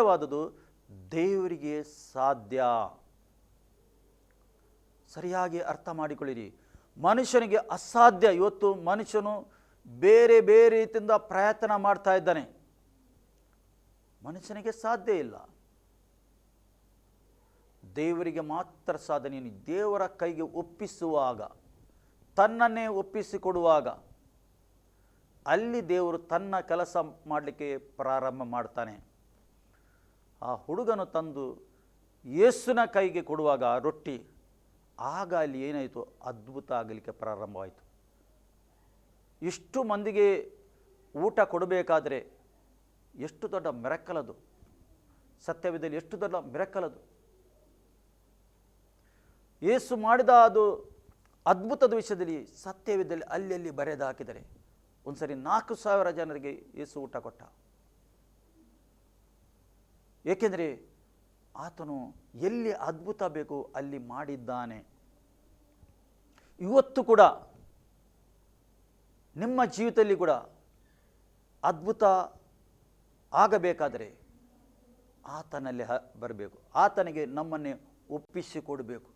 ಸಾಧ್ಯವಾದುದು ದೇವರಿಗೆ ಸಾಧ್ಯ. ಸರಿಯಾಗಿ ಅರ್ಥ ಮಾಡಿಕೊಳ್ಳಿರಿ. ಮನುಷ್ಯನಿಗೆ ಅಸಾಧ್ಯ. ಇವತ್ತು ಮನುಷ್ಯನು ಬೇರೆ ಬೇರೆ ರೀತಿಯಿಂದ ಪ್ರಯತ್ನ ಮಾಡ್ತಾ ಇದ್ದಾನೆ. ಮನುಷ್ಯನಿಗೆ ಸಾಧ್ಯ ಇಲ್ಲ. ದೇವರಿಗೆ ಮಾತ್ರ ಸಾಧ್ಯ ನೀನು ದೇವರ ಕೈಗೆ ಒಪ್ಪಿಸುವಾಗ, ತನ್ನನ್ನೇ ಒಪ್ಪಿಸಿಕೊಡುವಾಗ, ಅಲ್ಲಿ ದೇವರು ತನ್ನ ಕೆಲಸ ಮಾಡಲಿಕ್ಕೆ ಪ್ರಾರಂಭ ಮಾಡ್ತಾನೆ. ಆ ಹುಡುಗನು ತಂದು ಯೇಸುನ ಕೈಗೆ ಕೊಡುವಾಗ ಆ ರೊಟ್ಟಿ, ಆಗ ಅಲ್ಲಿ ಏನಾಯಿತು? ಅದ್ಭುತ ಆಗಲಿಕ್ಕೆ ಪ್ರಾರಂಭವಾಯಿತು. ಇಷ್ಟು ಮಂದಿಗೆ ಊಟ ಕೊಡಬೇಕಾದರೆ ಎಷ್ಟು ದೊಡ್ಡ ಮೆರಕಲದು. ಸತ್ಯವಿದ್ದಲ್ಲಿ ಎಷ್ಟು ದೊಡ್ಡ ಮೆರಕಲದು. ಯೇಸು ಮಾಡಿದ ಅದು ಅದ್ಭುತದ ವಿಷಯದಲ್ಲಿ, ಸತ್ಯವಿದ್ದಲ್ಲಿ ಅಲ್ಲಿ ಅಲ್ಲಿ ಬರೆದು ಹಾಕಿದರೆ. ಒಂದು ಸರಿ ನಾಲ್ಕು ಸಾವಿರ ಜನರಿಗೆ ಯೇಸು ಊಟ ಕೊಟ್ಟ. ಏಕೆಂದರೆ ಆತನು ಎಲ್ಲಿ ಅದ್ಭುತ ಬೇಕು ಅಲ್ಲಿ ಮಾಡಿದ್ದಾನೆ. ಇವತ್ತು ಕೂಡ, ನಿಮ್ಮ ಜೀವಿತದಲ್ಲಿ ಕೂಡ ಅದ್ಭುತ ಆಗಬೇಕಾದರೆ ಆತನಲ್ಲಿ ಬರಬೇಕು. ಆತನಿಗೆ ನಮ್ಮನ್ನೇ ಒಪ್ಪಿಸಿಕೊಡಬೇಕು.